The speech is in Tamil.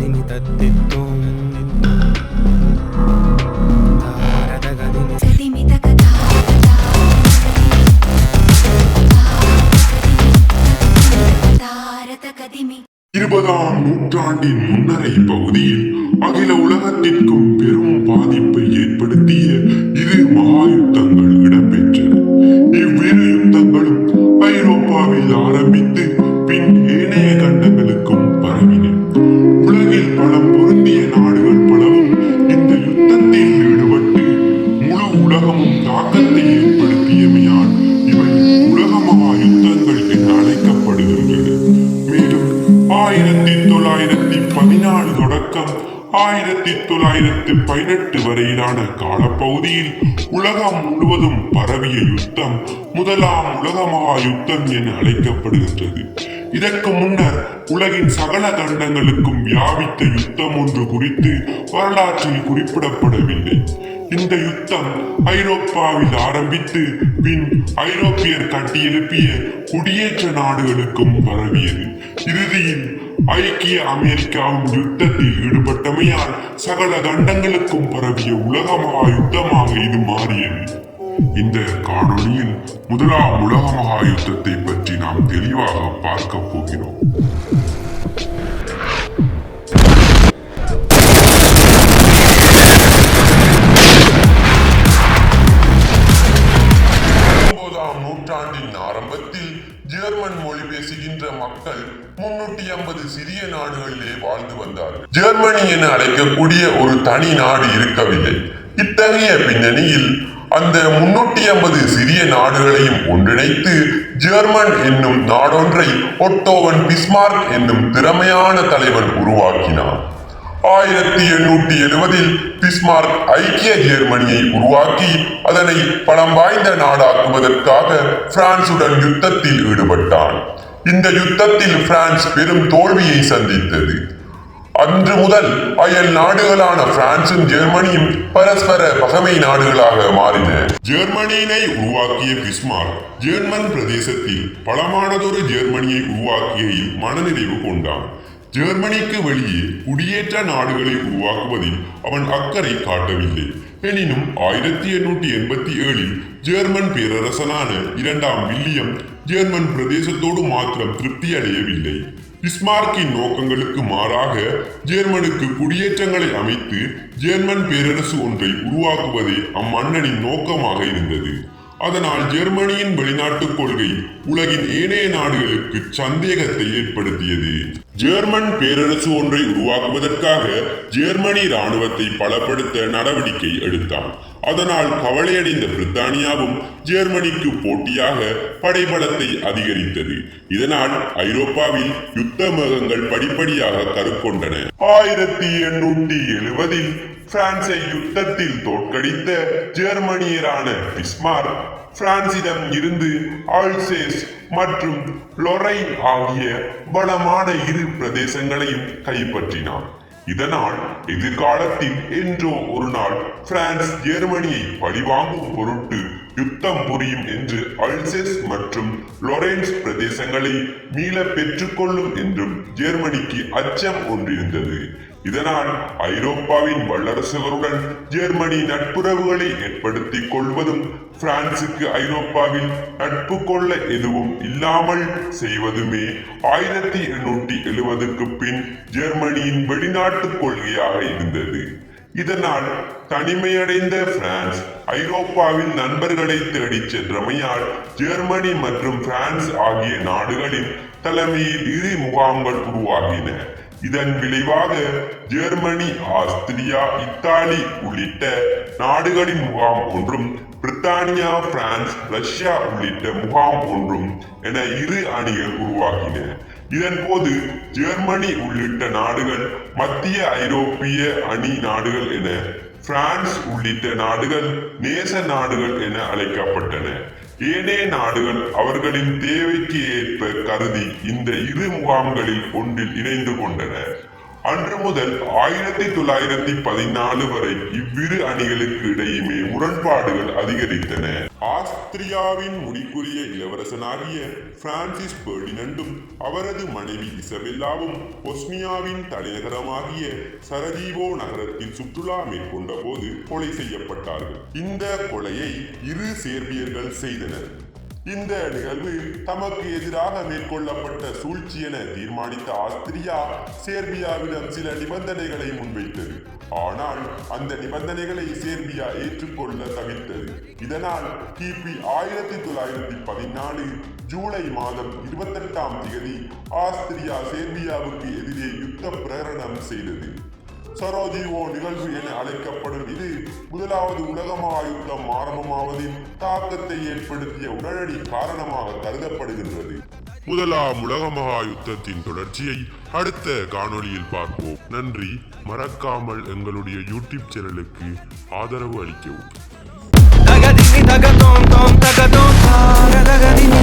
தகதிமி தத்தித்தோம் இருபதாம் நூற்றாண்டின் முன்னரை பகுதியில் அகில உலகத்திற்கும் பெரும் பாதிப்பை ஏற்படுத்திய இரு மகா யுத்தங்கள் தொடக்கம் ஆயிரத்தி தொள்ளாயிரத்தி பதினெட்டு வரையிலான காலப்பகுதியில் உலகம் முழுவதும் பரவிய யுத்தம் முதலாம் உலக மகா யுத்தம் என அழைக்கப்படுகின்றது. இதற்கு முன்னர் உலகின் சகல கண்டங்களுக்கும் வியாபித்த யுத்தம் ஒன்று குறித்து வரலாற்றில் குறிப்பிடப்படவில்லை. இந்த யுத்தம் ஐரோப்பாவில் ஆரம்பித்து பின் ஐரோப்பியர் கட்டியெழுப்பிய குடியேற்ற நாடுகளுக்கும் பரவியது. இறுதியில் ஐக்கிய அமெரிக்காவும் யுத்தத்தில் ஈடுபட்டமையால் சகல கண்டங்களுக்கும் பரவிய உலகமகா யுத்தமாக இது மாறியது. இந்த காணொளியில் முதலாம் உலக மகா யுத்தத்தை பற்றி நாம் தெளிவாக பார்க்க போகிறோம். ஆரம்பத்தில் ஜெர்மன் மொழி பேசுகின்ற மக்கள் முன்னூற்றி ஐம்பது சிறிய நாடுகளிலே வாழ்ந்து வந்தார்கள். ஜெர்மனி என அழைக்கக்கூடிய ஒரு தனி நாடு இருக்கவில்லை. இத்தகைய பின்னணியில் அந்த முன்னூற்றி ஐம்பது சிறிய நாடுகளையும் ஒன்றிணைத்து ஜெர்மன் என்னும் நாடொன்றை ஒட்டோவன் பிஸ்மார்க் என்னும் திறமையான தலைவன் உருவாக்கினான். ஆயிரத்தி எண்ணூற்றி எழுபதில் பிஸ்மார்க் ஐக்கிய ஜெர்மனியை உருவாக்கி அதனை பணம் வாய்ந்த நாடாக்குவதற்காக பிரான்சுடன் யுத்தத்தில் ஈடுபட்டான். இந்த யுத்தத்தில் பிரான்ஸ் பெரும் தோல்வியை சந்தித்தது. அன்று முதல் அயல் நாடுகளான பிரான்சும் ஜெர்மனியும் பரஸ்பர பகமை நாடுகளாக மாறின. ஜெர்மனியினை உருவாக்கிய பிஸ்மார்க் ஜெர்மன் பிரதேசத்தில் பலமானதொரு ஜெர்மனியை உருவாக்கிய மனநிறைவு கொண்டான். ஜெர்மனிக்கு வெளியே குடியேற்ற நாடுகளை உருவாக்குவதில் அவன் அக்கறை காட்டவில்லை. எனினும் ஆயிரத்தி எண்ணூற்றி எண்பத்தி ஏழில் ஜெர்மன் பேரரசனான இரண்டாம் வில்லியம் ஜெர்மன் பிரதேசத்தோடு மாத்திரம் திருப்தி அடையவில்லை பிஸ்மார்க்கின் நோக்கங்களுக்கு மாறாக ஜெர்மனுக்கு குடியேற்றங்களை அமைத்து ஜெர்மன் பேரரசு ஒன்றை உருவாக்குவதே அம்மன்னனின் நோக்கமாக இருந்தது. அதனால் ஜெர்மனியின் வெளிநாட்டுக் கொள்கை உலகின் ஏனைய நாடுகளுக்கு சந்தேகத்தை ஏற்படுத்தியது. ஜெர்மன் பேரரசு ஒன்றை உருவாக்குவதற்காக ஜெர்மனி ராணுவத்தை பலப்படுத்த நடவடிக்கை எடுத்தான். அதனால் கவலையடைந்த பிரித்தானியாவும் ஜெர்மனிக்கு போட்டியாக படைபலத்தை அதிகரித்தது. இதனால் ஐரோப்பாவில் யுத்த மேகங்கள் படிப்படியாக கருக்கொண்டன ஆயிரத்தி எண்ணூற்றி எழுபதில் பிரான்சை யுத்தத்தில் தோற்கடித்த ஜெர்மனியரான பிஸ்மார்க் பிரான்சிடம் இருந்து ஆல்சேஸ் மற்றும் லொரைன் ஆகிய பலமான இரு பிரதேசங்களையும் கைப்பற்றினார். இதனால் எதிர்காலத்தில் என்றோ ஒரு நாள் பிரான்ஸ் ஜெர்மனியை பழிவாங்கும் பொருட்டு யுத்தம் புரியும் என்று அல்செஸ் மற்றும் லொரென்ஸ் பிரதேசங்களை மீள பெற்றுக்கொள்ளும் என்றும் ஜெர்மனிக்கு அச்சம் ஒன்றிருந்தது. இதனால் ஐரோப்பாவின் வல்லரசுகளுடன் ஜெர்மனி நட்புறவுகளை ஏற்படுத்திக் கொள்வதும் பிரான்சுக்கு ஐரோப்பாவில் நட்பு கொள்ள எதுவும் இல்லாமல் செய்வதுமே ஆயிரத்தி எண்ணூற்றி எழுபதுக்கு பின் ஜெர்மனியின் வெளிநாட்டு கொள்கையாக இருந்தது. இதனால் தனிமையடைந்த பிரான்ஸ் ஐரோப்பாவில் நண்பர்களை தேடிச் சென்றமையால் ஜெர்மனி மற்றும் பிரான்ஸ் ஆகிய நாடுகளின் தலைமையில் இரு முகாம்கள் உருவாகின. இதன் விளைவாக ஜெர்மனி ஆஸ்திரியா இத்தாலி உள்ளிட்ட நாடுகளின் முகாம் ஒன்றும் பிரித்தானியா பிரான்ஸ் ரஷ்யா உள்ளிட்ட முகாம் ஒன்றும் என இரு அணிகள் உருவாகின. இதன் போது ஜெர்மனி உள்ளிட்ட நாடுகள் மத்திய ஐரோப்பிய அணி நாடுகள் என பிரான்ஸ் உள்ளிட்ட நாடுகள் நேச நாடுகள் என அழைக்கப்பட்டன. ஏனைய நாடுகள் அவர்களின் தேவைக்கு ஏற்ப கருதி இந்த இரு முகாம்களில் ஒன்றில் இணைந்து கொண்டன. அன்று முதல் ஆயிரத்தி தொள்ளாயிரத்தி பதினாலு வரை இவ்விரு அணிகளுக்கு இடையுமே முரண்பாடுகள் அதிகரித்தன. ஆஸ்திரியாவின் முடிக்குரிய இளவரசனாகிய பிரான்சிஸ் பெர்டினண்டும் அவரது மனைவி இசபெல்லாவும் பொஸ்னியாவின் தலைநகரமாகிய சரஜீவோ நகரத்தில் சுற்றுலா மேற்கொண்ட போது கொலை செய்யப்பட்டார்கள். இந்த கொலையை இரு சேர்பியர்கள் செய்தனர். இந்த நிகழ்வு தமக்கு எதிராக மேற்கொள்ளப்பட்ட சூழ்ச்சி என தீர்மானித்த ஆஸ்திரியா சேர்பியாவிடம் சில நிபந்தனைகளை முன்வைத்தது. ஆனால் அந்த நிபந்தனைகளை சேர்பியா ஏற்றுக்கொள்ள தவிர்த்தது இதனால் கிபி ஆயிரத்தி தொள்ளாயிரத்தி பதினாலு ஜூலை மாதம் இருபத்தெட்டாம் தேதி ஆஸ்திரியா சேர்பியாவுக்கு எதிரே யுத்த பிரகடனம் செய்தது. சரோஜீவோ நிகழ்வு என அழைக்கப்படும் இது முதலாவது உலக மகாயுத்தம் ஆரம்பமாவதில் தாக்கத்தை ஏற்படுத்திய உடனடி காரணமாக கருதப்படுகின்றது. முதலாம் உலக மகாயுத்தத்தின் தொடர்ச்சியை அடுத்த காணொளியில் பார்ப்போம். நன்றி. மறக்காமல் எங்களுடைய யூடியூப் சேனலுக்கு ஆதரவு அளிக்கவும். Dagadini தகதோம் தோம் தகதோம். Tara dagadini